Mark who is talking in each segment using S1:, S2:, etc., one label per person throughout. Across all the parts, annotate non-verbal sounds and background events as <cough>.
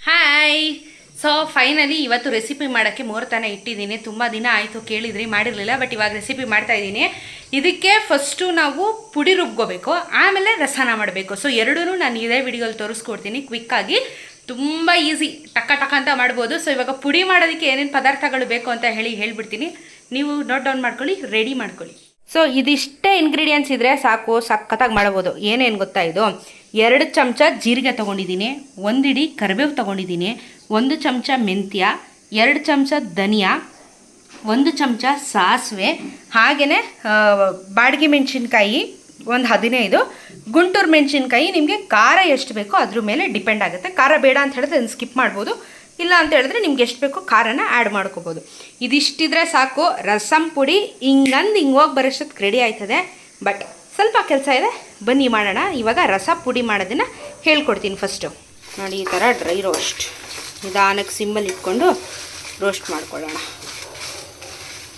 S1: Hi so finally ಇವತ್ತು recipe ಮಾಡೋಕ್ಕೆ ಮುಹೂರ್ತನ ಇಟ್ಟಿದ್ದೀನಿ. ತುಂಬ ದಿನ ಆಯಿತು ಕೇಳಿದ್ರಿ, ಮಾಡಿರಲಿಲ್ಲ ಬಟ್ ಇವಾಗ ರೆಸಿಪಿ ಮಾಡ್ತಾ ಇದ್ದೀನಿ. ಇದಕ್ಕೆ ಫಸ್ಟು ನಾವು ಪುಡಿ ರುಬ್ಕೋಬೇಕು, ಆಮೇಲೆ ರಸನ ಮಾಡಬೇಕು. ಸೊ ಎರಡೂ ನಾನು ಇದೇ ವಿಡಿಯೋಲಿ ತೋರಿಸ್ಕೊಡ್ತೀನಿ. ಕ್ವಿಕ್ಕಾಗಿ ತುಂಬ ಈಸಿ ಟಕ ಟಕ ಅಂತ ಮಾಡ್ಬೋದು. ಸೊ ಇವಾಗ ಪುಡಿ ಮಾಡೋದಕ್ಕೆ ಏನೇನು ಪದಾರ್ಥಗಳು ಬೇಕು ಅಂತ ಹೇಳಿ ಹೇಳ್ಬಿಡ್ತೀನಿ. ನೀವು ನೋಟ್ ಡೌನ್ ಮಾಡ್ಕೊಳ್ಳಿ ರೆಡಿ ಮಾಡ್ಕೊಳ್ಳಿ. ಸೊ ಇದಿಷ್ಟೇ ಇಂಗ್ರೀಡಿಯೆಂಟ್ಸ್ ಇದ್ದರೆ ಸಾಕು, ಸಖತ್ತಾಗಿ ಮಾಡ್ಬೋದು. ಏನೇನು ಗೊತ್ತಾ ಇದು? ಎರಡು ಚಮಚ ಜೀರಿಗೆ ತೊಗೊಂಡಿದ್ದೀನಿ ಒಂದಿಡಿ ಕರಿಬೇವು ತೊಗೊಂಡಿದ್ದೀನಿ, ಒಂದು ಚಮಚ ಮೆಂತ್ಯ, ಎರಡು ಚಮಚ ಧನಿಯಾ, ಒಂದು ಚಮಚ ಸಾಸಿವೆ ಹಾಗೆಯೇ ಬಾಡಿಗೆ ಮೆಣಸಿನ್ಕಾಯಿ ಒಂದು ಹದಿನೈದು, ಗುಂಟೂರು ಮೆಣಸಿನ್ಕಾಯಿ ನಿಮಗೆ ಖಾರ ಎಷ್ಟು ಬೇಕೋ ಅದ್ರ ಮೇಲೆ ಡಿಪೆಂಡ್ ಆಗುತ್ತೆ. ಖಾರ ಬೇಡ ಅಂತ ಹೇಳಿದ್ರೆ ಅದನ್ನು ಸ್ಕಿಪ್ ಮಾಡ್ಬೋದು. ಇಲ್ಲ ಅಂತ ಹೇಳಿದ್ರೆ ನಿಮ್ಗೆ ಎಷ್ಟು ಬೇಕೋ ಖಾರನ ಆ್ಯಡ್ ಮಾಡ್ಕೋಬೋದು. ಇದಿಷ್ಟಿದ್ರೆ ಸಾಕು. ರಸಂ ಪುಡಿ ಹಿಂಗಂದು ಹಿಂಗೆ ಹೋಗಿ ಬರೋಷ್ಟಕ್ಕೆ ರೆಡಿ ಆಯ್ತದೆ. ಬಟ್ ಸ್ವಲ್ಪ ಕೆಲಸ ಇದೆ. ಬನ್ನಿ ಮಾಡೋಣ. ಇವಾಗ ರಸ ಪುಡಿ ಮಾಡೋದನ್ನು ಹೇಳ್ಕೊಡ್ತೀನಿ ಫಸ್ಟು ನೋಡಿ, ಈ ಥರ ಡ್ರೈ ರೋಸ್ಟ್ ನಿಧಾನಕ್ಕೆ ಸಿಮ್ಮಲ್ಲಿ ಇಟ್ಕೊಂಡು ರೋಸ್ಟ್ ಮಾಡ್ಕೊಳ್ಳೋಣ.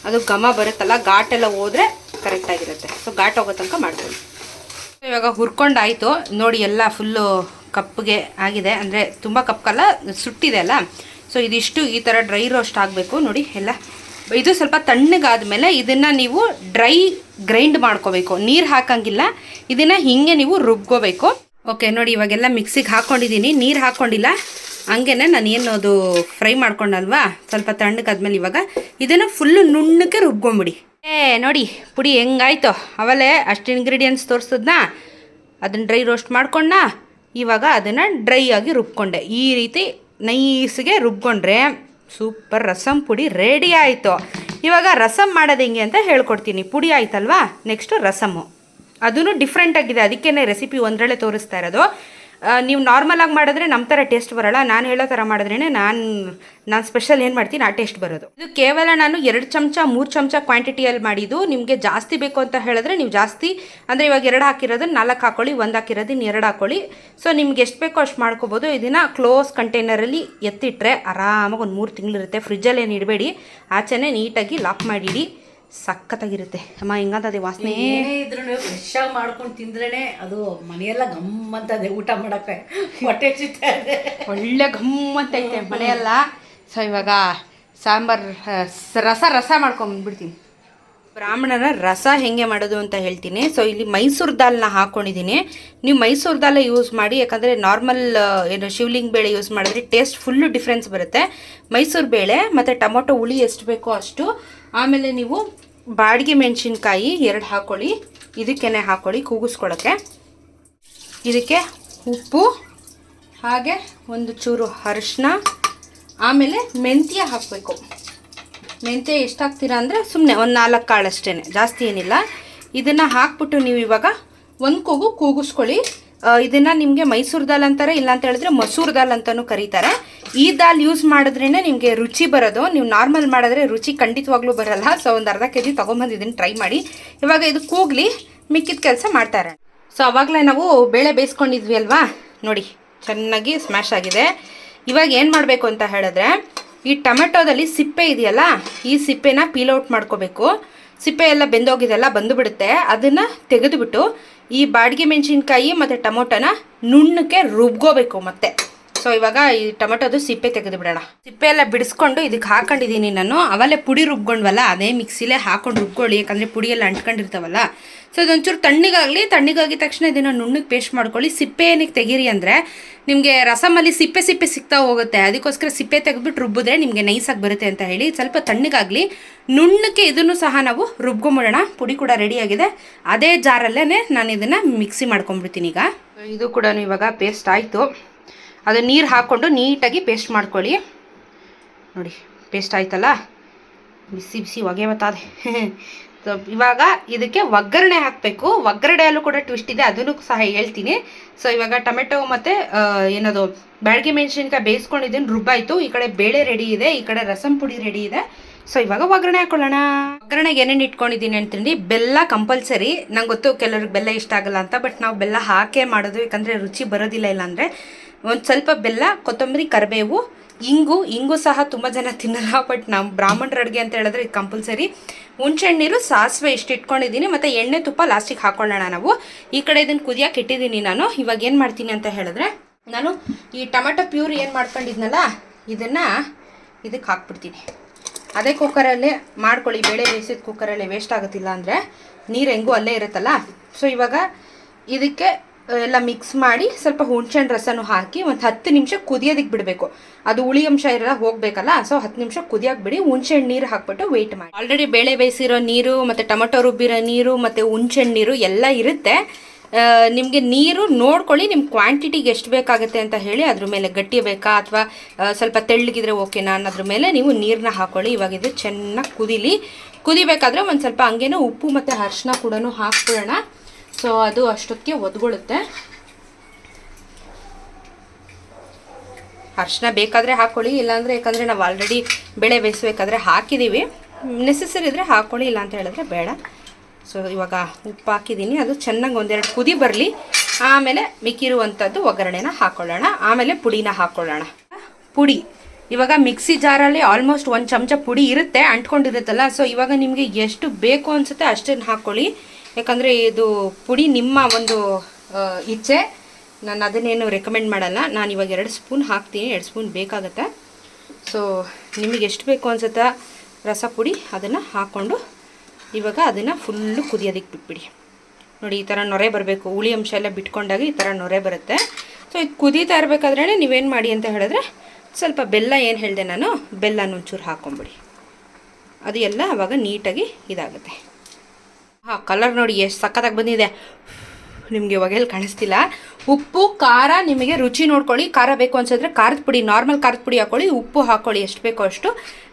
S1: ಅದು ಘಮ ಬರುತ್ತಲ್ಲ ಘಾಟೆಲ್ಲ ಹೋದರೆ ಕರೆಕ್ಟಾಗಿರುತ್ತೆ ಸೊ ಘಾಟ್ ಹೋಗೋ ತನಕ ಮಾಡ್ಕೊಳ್ಳಿ. ಇವಾಗ ಹುರ್ಕೊಂಡಾಯಿತು. ನೋಡಿ, ಎಲ್ಲ ಫುಲ್ಲು ಕಪ್ಪಗೆ ಆಗಿದೆ. ಅಂದರೆ ತುಂಬ ಕಪ್ಪಲ್ಲ ಸುಟ್ಟಿದೆ ಅಲ್ಲ. ಸೊ ಇದಿಷ್ಟು ಈ ಥರ ಡ್ರೈ ರೋಸ್ಟ್ ಆಗಬೇಕು. ನೋಡಿ, ಎಲ್ಲ. ಇದು ಸ್ವಲ್ಪ ತಣ್ಣಗಾದ ಮೇಲೆ ಇದನ್ನು ನೀವು ಡ್ರೈ ಗ್ರೈಂಡ್ ಮಾಡ್ಕೋಬೇಕು. ನೀರು ಹಾಕಂಗಿಲ್ಲ. ಇದನ್ನು ಹಿಂಗೆ ನೀವು ರುಬ್ಕೋಬೇಕು. ಓಕೆ ನೋಡಿ ಇವಾಗೆಲ್ಲ ಮಿಕ್ಸಿಗೆ ಹಾಕ್ಕೊಂಡಿದ್ದೀನಿ ನೀರು ಹಾಕ್ಕೊಂಡಿಲ್ಲ ಹಂಗೇನೆ ನಾನು ಏನು ಅದು ಫ್ರೈ ಮಾಡ್ಕೊಂಡಲ್ವಾ? ಸ್ವಲ್ಪ ತಣ್ಣಗಾದ್ಮೇಲೆ ಇವಾಗ ಇದನ್ನು ಫುಲ್ಲು ನುಣ್ಣಕ್ಕೆ ರುಬ್ಕೊಂಬಿಡಿ. ಏ, ನೋಡಿ, ಪುಡಿ ಹೆಂಗಾಯ್ತು. ಅವಲೇ ಅಷ್ಟು ಇಂಗ್ರೀಡಿಯೆಂಟ್ಸ್ ತೋರಿಸಿದ್ನ? ಅದನ್ನು ಡ್ರೈ ರೋಸ್ಟ್ ಮಾಡ್ಕೊಂಡ ಇವಾಗ ಅದನ್ನು ಡ್ರೈ ಆಗಿ ರುಬ್ಕೊಂಡೆ. ಈ ರೀತಿ ನೈಸ್ಗೆ ರುಬ್ಕೊಂಡ್ರೆ ಸೂಪರ್ ರಸಂ ಪುಡಿ ರೆಡಿ ಆಯಿತು. ಇವಾಗ ರಸಮ್ ಮಾಡೋದು ಹೆಂಗೆ ಅಂತ ಹೇಳ್ಕೊಡ್ತೀನಿ. ಪುಡಿ ಆಯ್ತಲ್ವಾ? ನೆಕ್ಸ್ಟು ರಸಮ್ಮು ಅದೂ ಡಿಫ್ರೆಂಟಾಗಿದೆ ಅದಕ್ಕೇ ರೆಸಿಪಿ ಒಂದರಲ್ಲೇ ತೋರಿಸ್ತಾ ಇರೋದು. ನೀವು ನಾರ್ಮಲಾಗಿ ಮಾಡಿದ್ರೆ ನಮ್ಮ ಥರ ಟೇಸ್ಟ್ ಬರೋಲ್ಲ. ನಾನು ಹೇಳೋ ಥರ ಮಾಡಿದ್ರೇ ನಾನು ನಾನು ಸ್ಪೆಷಲ್ ಏನು ಮಾಡ್ತೀನಿ, ಆ ಟೇಸ್ಟ್ ಬರೋದು. ಇದು ಕೇವಲ ನಾನು ಎರಡು ಚಮಚ, ಮೂರು ಚಮಚ ಕ್ವಾಂಟಿಟಿಯಲ್ಲಿ ಮಾಡಿದ್ದು. ನಿಮಗೆ ಜಾಸ್ತಿ ಬೇಕು ಅಂತ ಹೇಳಿದ್ರೆ ನೀವು ಜಾಸ್ತಿ, ಅಂದರೆ ಇವಾಗ ಎರಡು ಹಾಕಿರೋದನ್ನ ನಾಲ್ಕು ಹಾಕೊಳ್ಳಿ, ಒಂದು ಹಾಕಿರೋದನ್ನ ಎರಡು ಹಾಕೊಳ್ಳಿ. ಸೊ ನಿಮ್ಗೆ ಎಷ್ಟು ಬೇಕೋ ಅಷ್ಟು ಮಾಡ್ಕೋಬೋದು. ಇದನ್ನು ಕ್ಲೋಸ್ ಕಂಟೈನರಲ್ಲಿ ಎತ್ತಿಟ್ರೆ ಆರಾಮಾಗಿ ಒಂದು ಮೂರು ತಿಂಗಳಿರುತ್ತೆ. ಫ್ರಿಜ್ಜಲ್ಲಿ ಏನು ಇಡಬೇಡಿ. ಆಚೆನೇ ನೀಟಾಗಿ ಲಾಕ್ ಮಾಡಿಡಿ. ಸಖತ್ತಾಗಿರುತ್ತೆ. ಅಮ್ಮ ಹಿಂಗಂತದೆ ವಾಸನೆ?
S2: ಏನೇ ಇದ್ರೂ ಫ್ರೆಶ್ ಆಗಿ ಮಾಡ್ಕೊಂಡು ತಿಂದ್ರೇ ಅದು ಮನೆಯೆಲ್ಲ ಗಮ್ಮಂತದೆ ಊಟ ಮಾಡಕ್ಕೆ. ಹೊಟ್ಟೆ ಚಿತ್ತೆ
S1: ಒಳ್ಳೆ ಅಂತೈತೆ ಮನೆಯೆಲ್ಲ. ಸೊ ಇವಾಗ ಸಾಂಬಾರ್ ರಸ ರಸ ಮಾಡ್ಕೊಂಬಂದ್ಬಿಡ್ತೀನಿ. ಬ್ರಾಹ್ಮಣರ ರಸ ಹೆಂಗೆ ಮಾಡೋದು ಅಂತ ಹೇಳ್ತೀನಿ. ಸೊ ಇಲ್ಲಿ ಮೈಸೂರು ದಾಲ್ನ ಹಾಕ್ಕೊಂಡಿದ್ದೀನಿ ನೀವು ಮೈಸೂರು ದಾಲ ಯೂಸ್ ಮಾಡಿ, ಯಾಕಂದರೆ ನಾರ್ಮಲ್ ಏನು ಶಿವಲಿಂಗ್ ಬೇಳೆ ಯೂಸ್ ಮಾಡಿದ್ರೆ ಟೇಸ್ಟ್ ಫುಲ್ಲು ಡಿಫ್ರೆನ್ಸ್ ಬರುತ್ತೆ. ಮೈಸೂರು ಬೇಳೆ, ಮತ್ತು ಟೊಮೊಟೊ ಹುಳಿ ಎಷ್ಟು ಬೇಕೋ ಅಷ್ಟು. ಆಮೇಲೆ ನೀವು ಬಾಡಿಗೆ ಮೆಣಸಿನ್ಕಾಯಿ ಎರಡು ಹಾಕ್ಕೊಳ್ಳಿ ಇದಕ್ಕೇನೆ ಹಾಕ್ಕೊಳ್ಳಿ ಕೂಗಿಸ್ಕೊಳಕ್ಕೆ. ಇದಕ್ಕೆ ಉಪ್ಪು, ಹಾಗೆ ಒಂದು ಚೂರು ಅರಿಶಿನ, ಆಮೇಲೆ ಮೆಂತ್ಯ ಹಾಕಬೇಕು. ಮೆಂತ್ಯ ಎಷ್ಟು ಹಾಕ್ತೀರಾ ಅಂದರೆ ಸುಮ್ಮನೆ ಒಂದು ನಾಲ್ಕು ಕಾಳು ಅಷ್ಟೇ ಜಾಸ್ತಿ ಏನಿಲ್ಲ. ಇದನ್ನು ಹಾಕ್ಬಿಟ್ಟು ನೀವು ಇವಾಗ ಒಂದು ಕೂಗು ಕೂಗಿಸ್ಕೊಳ್ಳಿ. ಇದನ್ನು ನಿಮಗೆ ಮೈಸೂರು ದಾಲ್ ಅಂತಾರೆ, ಇಲ್ಲ ಅಂತ ಹೇಳಿದ್ರೆ ಮಸೂರು ದಾಲ್ ಅಂತಲೂ ಕರೀತಾರೆ. ಈ ದಾಲ್ ಯೂಸ್ ಮಾಡಿದ್ರೇ ನಿಮಗೆ ರುಚಿ ಬರೋದು. ನೀವು ನಾರ್ಮಲ್ ಮಾಡಿದ್ರೆ ರುಚಿ ಖಂಡಿತವಾಗ್ಲೂ ಬರಲ್ಲ. ಸೊ ಒಂದು ಅರ್ಧ ಕೆ ಜಿ ತೊಗೊಂಬಂದಿದ್ದೀನಿ ಟ್ರೈ ಮಾಡಿ. ಇವಾಗ ಇದು ಕೂಗ್ಲಿ, ಮಿಕ್ಕಿದ ಕೆಲಸ ಮಾಡ್ತಾರೆ. ಸೊ ಅವಾಗಲೇ ನಾವು ಬೇಳೆ ಬೇಯಿಸ್ಕೊಂಡಿದ್ವಿ ಅಲ್ವಾ? ನೋಡಿ, ಚೆನ್ನಾಗಿ ಸ್ಮ್ಯಾಶ್ ಆಗಿದೆ. ಇವಾಗ ಏನು ಮಾಡಬೇಕು ಅಂತ ಹೇಳಿದ್ರೆ ಈ ಟೊಮೆಟೊದಲ್ಲಿ ಸಿಪ್ಪೆ ಇದೆಯಲ್ಲ, ಈ ಸಿಪ್ಪೆನ ಪೀಲ್ ಔಟ್ ಮಾಡ್ಕೋಬೇಕು. ಸಿಪ್ಪೆ ಎಲ್ಲ ಬೆಂದೋಗಿದೆಲ್ಲ ಬಂದುಬಿಡುತ್ತೆ. ಅದನ್ನು ತೆಗೆದುಬಿಟ್ಟು ಈ ಬಾಡಿಗೆ ಮೆಣಸಿನ್ಕಾಯಿ ಮತ್ತು ಟೊಮೊಟೊನ ನುಣ್ಣಕ್ಕೆ ರುಬ್ಕೋಬೇಕು ಮತ್ತೆ. ಸೊ ಇವಾಗ ಈ ಟೊಮೆಟೊದು ಸಿಪ್ಪೆ ತೆಗೆದು ಬಿಡೋಣ ಸಿಪ್ಪೆ ಎಲ್ಲ ಬಿಡಿಸ್ಕೊಂಡು ಇದಕ್ಕೆ ಹಾಕೊಂಡಿದ್ದೀನಿ ನಾನು. ಅವಲ್ಲೇ ಪುಡಿ ರುಬ್ಕೊಂಡ್ವಲ್ಲ, ಅದೇ ಮಿಕ್ಸಿಲೇ ಹಾಕೊಂಡು ರುಬ್ಕೊಳ್ಳಿ, ಯಾಕಂದರೆ ಪುಡಿಯೆಲ್ಲ ಅಂಟ್ಕೊಂಡಿರ್ತಾವಲ್ಲ. ಸೊ ಇದೊಂಚೂರು ತಣ್ಣಗಾಗಲಿ, ತಣ್ಣಗಾಗಿದ ತಕ್ಷಣ ಇದನ್ನು ನುಣ್ಣಗೆ ಪೇಸ್ಟ್ ಮಾಡ್ಕೊಳ್ಳಿ. ಸಿಪ್ಪೆ ಏನಕ್ಕೆ ತೆಗೀರಿ ಅಂದರೆ, ನಿಮಗೆ ರಸಮಲ್ಲಿ ಸಿಪ್ಪೆ ಸಿಪ್ಪೆ ಸಿಗ್ತಾ ಹೋಗುತ್ತೆ. ಅದಕ್ಕೋಸ್ಕರ ಸಿಪ್ಪೆ ತೆಗೆದ್ಬಿಟ್ಟು ರುಬ್ಬಿದ್ರೆ ನಿಮಗೆ ನೈಸಾಗಿ ಬರುತ್ತೆ ಅಂತ ಹೇಳಿ ಸ್ವಲ್ಪ ತಣ್ಣಗಾಗಲಿ, ನುಣ್ಣಕ್ಕೆ ಇದನ್ನು ಸಹ ನಾವು ರುಬ್ಕೊಂಬಿಡೋಣ. ಪುಡಿ ಕೂಡ ರೆಡಿಯಾಗಿದೆ. ಅದೇ ಜಾರಲ್ಲೇ ನಾನು ಇದನ್ನು ಮಿಕ್ಸಿ ಮಾಡ್ಕೊಂಬಿಡ್ತೀನಿ ಈಗ. ಇದು ಕೂಡ ಇವಾಗ ಪೇಸ್ಟ್ ಆಯಿತು. ಅದು ನೀರು ಹಾಕ್ಕೊಂಡು ನೀಟಾಗಿ ಪೇಸ್ಟ್ ಮಾಡ್ಕೊಳ್ಳಿ. ನೋಡಿ ಪೇಸ್ಟ್ ಆಯ್ತಲ್ಲ? ಬಿಸಿ ಬಿಸಿ ಹೊಗೆ ಸೊ <laughs> ಇವಾಗ ಇದಕ್ಕೆ ಒಗ್ಗರಣೆ ಹಾಕಬೇಕು. ಒಗ್ಗರಣೆಯಲ್ಲೂ ಕೂಡ ಟ್ವಿಸ್ಟ್ ಇದೆ, ಅದನ್ನು ಸಹ ಹೇಳ್ತೀನಿ. ಸೊ ಇವಾಗ ಟೊಮೆಟೊ ಮತ್ತು ಏನದು, ಬ್ಯಾಳ್ಗೆ ಮೆಣಸಿನ್ಕಾಯಿ ಬೇಯಿಸ್ಕೊಂಡಿದ್ದೀನಿ, ರುಬ್ಬಾಯಿತು. ಈ ಕಡೆ ಬೇಳೆ ರೆಡಿ ಇದೆ, ಈ ಕಡೆ ರಸಂ ಪುಡಿ ರೆಡಿ ಇದೆ. ಸೊ ಇವಾಗ ಒಗ್ಗರಣೆ ಹಾಕೊಳ್ಳೋಣ. ಒಗ್ಗರಣೆಗೆ ಏನೇನು ಇಟ್ಕೊಂಡಿದ್ದೀನಿ ಅಂತಂದು ಬೆಲ್ಲ ಕಂಪಲ್ಸರಿ ನಂಗೆ ಗೊತ್ತು, ಕೆಲವ್ರಿಗೆ ಬೆಲ್ಲ ಇಷ್ಟ ಆಗಲ್ಲ ಅಂತ ಬಟ್ ನಾವು ಬೆಲ್ಲ ಹಾಕೇ ಮಾಡೋದು, ಯಾಕಂದರೆ ರುಚಿ ಬರೋದಿಲ್ಲ ಇಲ್ಲ ಅಂದರೆ ಒಂದು ಸ್ವಲ್ಪ ಬೆಲ್ಲ, ಕೊತ್ತಂಬರಿ, ಕರಿಬೇವು, ಇಂಗು ಇಂಗು ಸಹ ತುಂಬ ಜನ ತಿನ್ನಲ್ಲ ಬಟ್ ನಮ್ಮ ಬ್ರಾಹ್ಮಣರ ಅಡುಗೆ ಅಂತ ಹೇಳಿದ್ರೆ ಇದು ಕಂಪಲ್ಸರಿ ನೀರು ಸಾಸಿವೆ ಇಷ್ಟು ಇಟ್ಕೊಂಡಿದ್ದೀನಿ, ಮತ್ತು ಎಣ್ಣೆ ತುಪ್ಪ ಲಾಸ್ಟಿಗೆ ಹಾಕೊಳ್ಳೋಣ ನಾವು. ಈ ಕಡೆ ಇದನ್ನು ಕುದಿಯೋಕೆ ಇಟ್ಟಿದ್ದೀನಿ ನಾನು. ಇವಾಗ ಏನು ಮಾಡ್ತೀನಿ ಅಂತ ಹೇಳಿದ್ರೆ, ನಾನು ಈ ಟೊಮೆಟೊ ಪ್ಯೂರ್ ಏನು ಮಾಡ್ಕೊಂಡಿದ್ನಲ್ಲ, ಇದನ್ನು ಇದಕ್ಕೆ ಹಾಕ್ಬಿಡ್ತೀನಿ. ಅದೇ ಕುಕ್ಕರಲ್ಲೇ ಮಾಡ್ಕೊಳ್ಳಿ, ಬೇಳೆ ಬೇಯಿಸಿದ ಕುಕ್ಕರಲ್ಲೇ ವೇಸ್ಟ್ ಆಗುತ್ತಿಲ್ಲ ಅಂದರೆ, ನೀರು ಹೆಂಗೂ ಅಲ್ಲೇ ಇರುತ್ತಲ್ಲ? ಸೊ ಇವಾಗ ಇದಕ್ಕೆ ಎಲ್ಲ ಮಿಕ್ಸ್ ಮಾಡಿ ಸ್ವಲ್ಪ ಹುಣ್ಸೆಹಣ್ಣು ರಸನೂ ಹಾಕಿ ಒಂದು ಹತ್ತು ನಿಮಿಷ ಕುದಿಯೋದಕ್ಕೆ ಬಿಡಬೇಕು. ಅದು ಹುಳಿ ಅಂಶ ಇರಲ್ಲ, ಹೋಗಬೇಕಲ್ಲ ಸೊ ಹತ್ತು ನಿಮಿಷ ಕುದಿಯೋಕೆ ಬಿಡಿ. ಹುಣ್ಸೆಹಣ್ಣು ನೀರು ಹಾಕ್ಬಿಟ್ಟು ವೆಯ್ಟ್ ಮಾಡಿ. ಆಲ್ರೆಡಿ ಬೇಳೆ ಬೇಯಿಸಿರೋ ನೀರು, ಮತ್ತು ಟೊಮೆಟೊ ರುಬ್ಬಿರೋ ನೀರು, ಮತ್ತು ಹುಣ್ಸೆಹಣ್ಣು ನೀರು ಎಲ್ಲ ಇರುತ್ತೆ. ನಿಮಗೆ ನೀರು ನೋಡ್ಕೊಳ್ಳಿ ನಿಮ್ಮ ಕ್ವಾಂಟಿಟಿಗೆ ಎಷ್ಟು ಬೇಕಾಗುತ್ತೆ ಅಂತ ಹೇಳಿ ಅದ್ರ ಮೇಲೆ ಗಟ್ಟಿ ಬೇಕಾ, ಅಥವಾ ಸ್ವಲ್ಪ ತೆಳ್ಳಗಿದ್ರೆ ಓಕೆನಾ ಅನ್ನೋದ್ರ ಮೇಲೆ ನೀವು ನೀರನ್ನ ಹಾಕೊಳ್ಳಿ. ಇವಾಗ ಇದು ಚೆನ್ನಾಗಿ ಕುದೀಲಿ. ಕುದಿಬೇಕಾದ್ರೆ ಒಂದು ಸ್ವಲ್ಪ ಹಂಗೇನೋ ಉಪ್ಪು ಮತ್ತು ಅರಿಶಿನ ಕೂಡ ಹಾಕ್ಬಿಡೋಣ. ಸೊ ಅದು ಅಷ್ಟೊತ್ತಿಗೆ ಒದ್ಗೊಳುತ್ತೆ. ಅರ್ಶಿನ ಬೇಕಾದರೆ ಹಾಕ್ಕೊಳ್ಳಿ ಇಲ್ಲಾಂದರೆ ಯಾಕಂದರೆ ನಾವು ಆಲ್ರೆಡಿ ಬೇಳೆ ಬೇಯಿಸ್ಬೇಕಾದ್ರೆ ಹಾಕಿದ್ದೀವಿ ನೆಸೆಸರಿ ಇದ್ದರೆ ಹಾಕ್ಕೊಳ್ಳಿ ಇಲ್ಲ ಅಂತ ಹೇಳಿದ್ರೆ ಬೇಡ. ಸೊ ಇವಾಗ ಉಪ್ಪು ಹಾಕಿದ್ದೀನಿ ಅದು ಚೆನ್ನಾಗಿ ಒಂದೆರಡು ಕುದಿ ಬರಲಿ. ಆಮೇಲೆ ಮಿಕ್ಕಿರುವಂಥದ್ದು ಒಗ್ಗರಣೆನ ಹಾಕ್ಕೊಳ್ಳೋಣ ಆಮೇಲೆ ಪುಡಿನ ಹಾಕ್ಕೊಳ್ಳೋಣ ಪುಡಿ. ಇವಾಗ ಮಿಕ್ಸಿ ಜಾರಲ್ಲಿ ಆಲ್ಮೋಸ್ಟ್ ಒಂದು ಚಮಚ ಪುಡಿ ಇರುತ್ತೆ, ಅಂಟ್ಕೊಂಡಿರುತ್ತಲ್ಲ. ಸೊ ಇವಾಗ ನಿಮಗೆ ಎಷ್ಟು ಬೇಕು ಅನಿಸುತ್ತೆ ಅಷ್ಟನ್ನು ಹಾಕ್ಕೊಳ್ಳಿ ಯಾಕಂದರೆ ಇದು ಪುಡಿ ನಿಮ್ಮ ಒಂದು ಇಚ್ಛೆ. ನಾನು ಅದನ್ನೇನು ರೆಕಮೆಂಡ್ ಮಾಡಲ್ಲ. ನಾನು ಇವಾಗ ಎರಡು ಸ್ಪೂನ್ ಹಾಕ್ತೀನಿ. ಎರಡು ಸ್ಪೂನ್ ಬೇಕಾಗುತ್ತೆ. ಸೊ ನಿಮಗೆ ಎಷ್ಟು ಬೇಕು ಅನ್ಸುತ್ತಾ ರಸ ಪುಡಿ, ಅದನ್ನು ಹಾಕ್ಕೊಂಡು ಇವಾಗ ಅದನ್ನು ಫುಲ್ಲು ಕುದಿಯೋದಕ್ಕೆ ಬಿಟ್ಬಿಡಿ. ನೋಡಿ, ಈ ಥರ ನೊರೆ ಬರಬೇಕು. ಹುಳಿ ಅಂಶ ಎಲ್ಲ ಬಿಟ್ಕೊಂಡಾಗ ಈ ಥರ ನೊರೆ ಬರುತ್ತೆ. ಸೊ ಇದು ಕುದೀತಾ ಇರಬೇಕಾದ್ರೆ ನೀವೇನು ಮಾಡಿ ಅಂತ ಹೇಳಿದ್ರೆ ಸ್ವಲ್ಪ ಬೆಲ್ಲ ಏನು ಹೇಳಿದೆ ನಾನು? ಬೆಲ್ಲನ ಒಂಚೂರು ಹಾಕ್ಕೊಂಬಿಡಿ ಅದು ಎಲ್ಲ ಆವಾಗ ನೀಟಾಗಿ ಇದಾಗುತ್ತೆ. ಹಾಂ ಕಲರ್ ನೋಡಿ ಎಷ್ಟು ಸಖತ್ತಾಗಿ ಬಂದಿದೆ. ನಿಮಗೆ ಇವಾಗ ಎಲ್ಲಿ ಕಾಣಿಸ್ತಿಲ್ಲ. ಉಪ್ಪು, ಖಾರ ನಿಮಗೆ ರುಚಿ ನೋಡ್ಕೊಳ್ಳಿ. ಖಾರ ಬೇಕು ಅನ್ಸಿದ್ರೆ ಖಾರದ ಪುಡಿ ನಾರ್ಮಲ್ ಖಾರದ ಪುಡಿ ಹಾಕೊಳ್ಳಿ. ಉಪ್ಪು ಹಾಕೊಳ್ಳಿ, ಎಷ್ಟು ಬೇಕೋ ಅಷ್ಟು.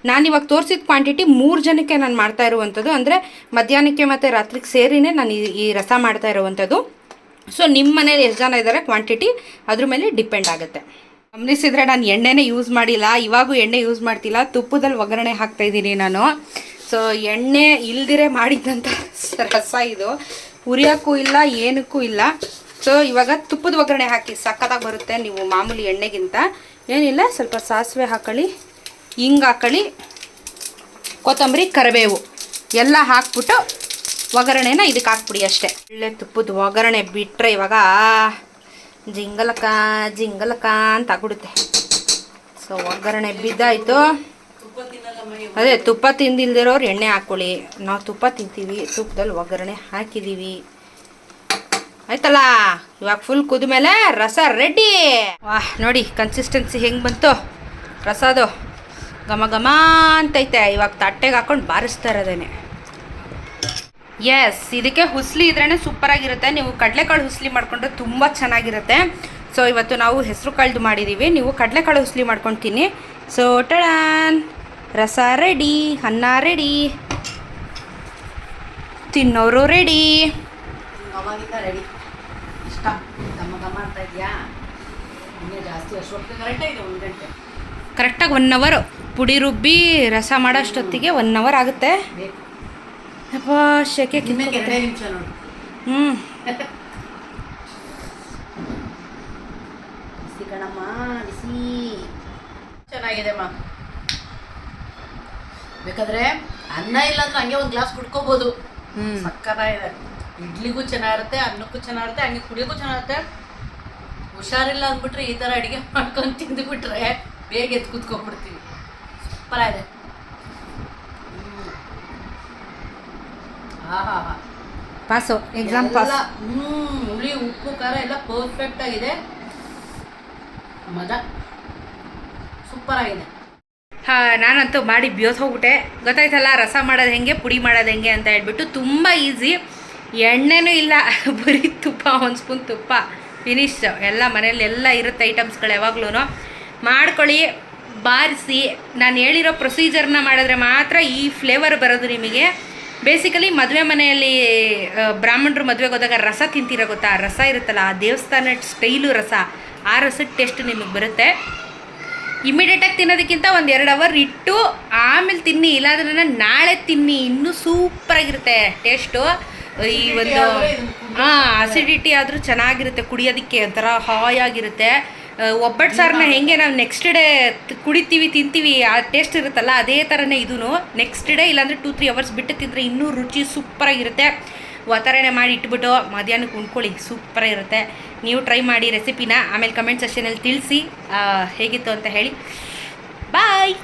S1: ನಾನು ಇವಾಗ ತೋರಿಸಿದ ಕ್ವಾಂಟಿಟಿ ಮೂರು ಜನಕ್ಕೆ ನಾನು ಮಾಡ್ತಾ ಇರುವಂಥದ್ದು. ಅಂದರೆ ಮಧ್ಯಾಹ್ನಕ್ಕೆ ಮತ್ತು ರಾತ್ರಿಗೆ ಸೇರಿನೇ ನಾನು ಈ ಈ ರಸ ಮಾಡ್ತಾ ಇರುವಂಥದ್ದು. ಸೊ ನಿಮ್ಮ ಮನೇಲಿ ಎಷ್ಟು ಜನ ಇದ್ದಾರೆ ಕ್ವಾಂಟಿಟಿ ಅದ್ರ ಮೇಲೆ ಡಿಪೆಂಡ್ ಆಗುತ್ತೆ. ಗಮನಿಸಿದರೆ ನಾನು ಎಣ್ಣೆನೇ ಯೂಸ್ ಮಾಡಿಲ್ಲ. ಇವಾಗೂ ಎಣ್ಣೆ ಯೂಸ್ ಮಾಡ್ತಿಲ್ಲ. ತುಪ್ಪದಲ್ಲಿ ಒಗ್ಗರಣೆ ಹಾಕ್ತಾ ಇದ್ದೀನಿ ನಾನು. ಸೊ ಎಣ್ಣೆ ಇಲ್ದಿರೆ ಮಾಡಿದ್ದಂಥ ರಸ ಇದು. ಉರಿಯೋಕ್ಕೂ ಇಲ್ಲ, ಏನಕ್ಕೂ ಇಲ್ಲ. ಸೊ ಇವಾಗ ತುಪ್ಪದ ಒಗ್ಗರಣೆ ಹಾಕಿ ಸಕ್ಕತ್ತಾಗಿ ಬರುತ್ತೆ ನೀವು ಮಾಮೂಲಿ ಎಣ್ಣೆಗಿಂತ. ಏನಿಲ್ಲ, ಸ್ವಲ್ಪ ಸಾಸಿವೆ ಹಾಕೊಳ್ಳಿ ಹಿಂಗೆ ಹಾಕೊಳ್ಳಿ ಕೊತ್ತಂಬರಿ, ಕರಿಬೇವು ಎಲ್ಲ ಹಾಕ್ಬಿಟ್ಟು ಒಗ್ಗರಣೆನ ಇದಕ್ಕೆ ಹಾಕ್ಬಿಡಿ ಅಷ್ಟೇ. ಒಳ್ಳೆ ತುಪ್ಪದ ಒಗ್ಗರಣೆ ಬಿಟ್ಟರೆ ಇವಾಗ ಜಿಂಗಲಕ ಜಿಂಗಲಕ ಅಂತ ಆಗ್ಬಿಡುತ್ತೆ. ಸೊ ಒಗ್ಗರಣೆ ಬಿದ್ದಾಯಿತು. ಅದೇ ತುಪ್ಪ ತಿಂದಿಲ್ದಿರೋರು ಎಣ್ಣೆ ಹಾಕ್ಕೊಳ್ಳಿ. ನಾವು ತುಪ್ಪ ತಿಂತೀವಿ ತುಪ್ಪದಲ್ಲಿ ಒಗ್ಗರಣೆ ಹಾಕಿದ್ದೀವಿ ಆಯ್ತಲ್ಲ? ಇವಾಗ ಫುಲ್ ಕುದ್ಮೇಲೆ ರಸ ರೆಡಿ ವಾಹ್ ನೋಡಿ ಕನ್ಸಿಸ್ಟೆನ್ಸಿ ಹೆಂಗೆ ಬಂತು. ರಸದು ಘಮ ಘಮ ಅಂತೈತೆ. ಇವಾಗ ತಟ್ಟೆಗೆ ಹಾಕೊಂಡು ಬಾರಿಸ್ತಾ ಇರೋದೇನೆ. ಎಸ್ ಇದಕ್ಕೆ ಹುಸ್ಲಿ ಇದ್ರೇ ಸೂಪರಾಗಿರುತ್ತೆ ನೀವು ಕಡಲೆಕಾಳು ಹುಸ್ಲಿ ಮಾಡಿಕೊಂಡ್ರೆ ತುಂಬ ಚೆನ್ನಾಗಿರುತ್ತೆ. ಸೊ ಇವತ್ತು ನಾವು ಹೆಸರು ಕಳೆದು ಮಾಡಿದ್ದೀವಿ ನೀವು ಕಡಲೆಕಾಳು ಹುಸ್ಲಿ ಮಾಡ್ಕೊತೀನಿ ಸೊ ಟಡಾನ್ ರಸ ರೆಡಿ ಅನ್ನ ರೆಡಿ. ತಿನ್ನೋರು ರೆಡಿ.
S2: ರೆಡಿ. ಇಷ್ಟ. ಕರೆಕ್ಟಾಗಿ
S1: ಒನ್ ಅವರ್ ಪುಡಿ ರುಬ್ಬಿ ರಸ ಮಾಡೋಷ್ಟೊತ್ತಿಗೆ ಒನ್ ಅವರ್ ಆಗುತ್ತೆ. ಅಪ್ಪ ಶೆಕೆ ಹ್ಞೂ
S2: ಚೆನ್ನಾಗಿದೆ ಮಾ. ಬೇಕಾದ್ರೆ ಅನ್ನ ಇಲ್ಲ ಅಂದ್ರೆ ಹಂಗೆ ಒಂದು ಗ್ಲಾಸ್ ಕುಡ್ಕೋಬೋದು.
S1: ಹ್ಞೂ
S2: ಇದೆ ಇಡ್ಲಿಗೂ ಚೆನ್ನಾಗಿರುತ್ತೆ ಅನ್ನಕ್ಕೂ ಚೆನ್ನಾಗಿರುತ್ತೆ ಹಂಗೆ ಕುಡಿಯೋಕ್ಕೂ ಚೆನ್ನಾಗಿರುತ್ತೆ. ಹುಷಾರಿಲ್ಲ ಅಂದ್ಬಿಟ್ರೆ ಈ ಥರ ಅಡುಗೆ <laughs> ಮಾಡ್ಕೊಂಡು ತಿಂದುಬಿಟ್ರೆ ಬೇಗ ಎದ್ದು ಕೂತ್ಕೊಂಡ್ಬಿಡ್ತೀವಿ. ಸೂಪರಾಗಿದೆ ಇದೆ
S1: ಪಾಸು ಎಕ್ಸಾಮ್ ಪಾಸ್
S2: ಹ್ಞೂ ಹುಳಿ ಉಪ್ಪು ಖಾರ ಎಲ್ಲ ಪರ್ಫೆಕ್ಟ್ ಆಗಿದೆ. ಮಜಾ. ಸೂಪರ್ ಆಗಿದೆ.
S1: ನಾನಂತೂ ಮಾಡಿ ಬ್ಯೋತ್ ಹೋಗ್ಬಿಟ್ಟೆ. ಗೊತ್ತಾಯ್ತಲ್ಲ, ರಸ ಮಾಡೋದು ಹೆಂಗೆ, ಪುಡಿ ಮಾಡೋದು ಹೆಂಗೆ ಅಂತ ಹೇಳ್ಬಿಟ್ಟು ತುಂಬ ಈಸಿ. ಎಣ್ಣೆನೂ ಇಲ್ಲ, ಬರೀ ತುಪ್ಪ, ಒಂದು ಸ್ಪೂನ್ ತುಪ್ಪ. ಫಿನಿಶ್ ಎಲ್ಲ ಮನೇಲಿ ಎಲ್ಲ ಇರುತ್ತೆ ಐಟಮ್ಸ್ಗಳು ಯಾವಾಗ್ಲೂ ಮಾಡ್ಕೊಳ್ಳಿ, ಬಾರಿಸಿ. ನಾನು ಹೇಳಿರೋ ಪ್ರೊಸೀಜರ್ನ ಮಾಡಿದ್ರೆ ಮಾತ್ರ ಈ ಫ್ಲೇವರ್ ಬರೋದು ನಿಮಗೆ. ಬೇಸಿಕಲಿ ಮದುವೆ ಮನೆಯಲ್ಲಿ ಬ್ರಾಹ್ಮಣರು ಮದುವೆಗೆ ಹೋದಾಗ ರಸ ತಿಂತೀರ ಗೊತ್ತಾ? ರಸ ಇರುತ್ತಲ್ಲ, ಆ ದೇವಸ್ಥಾನ ಸ್ಟೈಲು ರಸ. ಆ ರಸದ ಟೇಸ್ಟ್ ನಿಮಗೆ ಬರುತ್ತೆ. ಇಮಿಡಿಯೇಟಾಗಿ ತಿನ್ನೋದಕ್ಕಿಂತ ಒಂದು ಎರಡು ಅವರ್ ಇಟ್ಟು ಆಮೇಲೆ ತಿನ್ನಿ ಇಲ್ಲಾಂದ್ರೆ ನಾಳೆ ತಿನ್ನಿ ಇನ್ನೂ ಸೂಪರಾಗಿರುತ್ತೆ ಟೇಸ್ಟು ಈ ಒಂದು ಹಾಂ ಅಸಿಡಿಟಿ ಆದರೂ ಚೆನ್ನಾಗಿರುತ್ತೆ ಕುಡಿಯೋದಕ್ಕೆ ಒಂಥರ ಹಾಯ್ ಆಗಿರುತ್ತೆ. ಒಬ್ಬಟ್ಟು ಸಾರನ್ನ ಹೆಂಗೆ ನಾವು ನೆಕ್ಸ್ಟ್ ಡೇ ಕುಡಿತೀವಿ ತಿಂತೀವಿ ಆ ಟೇಸ್ಟ್ ಇರುತ್ತಲ್ಲ ಅದೇ ಥರನೇ ಇದೂ ನೆಕ್ಸ್ಟ್ ಡೇ ಇಲ್ಲಾಂದರೆ ಟೂ ತ್ರೀ ಅವರ್ಸ್ ಬಿಟ್ಟು ತಿಂದರೆ ಇನ್ನೂ ರುಚಿ ಸೂಪರಾಗಿರುತ್ತೆ ಒತ್ತರಣೆ ಮಾಡಿ ಇಟ್ಬಿಟ್ಟು ಮಧ್ಯಾಹ್ನಕ್ಕೆ ಉಣ್ಕೊಳ್ಳಿ. ಸೂಪರ್ ಇರುತ್ತೆ. ನೀವು ಟ್ರೈ ಮಾಡಿ ರೆಸಿಪಿನ ಆಮೇಲೆ ಕಮೆಂಟ್ ಸೆಕ್ಷನಲ್ಲಿ ತಿಳಿಸಿ ಹೇಗಿತ್ತು ಅಂತ ಹೇಳಿ. ಬಾಯ್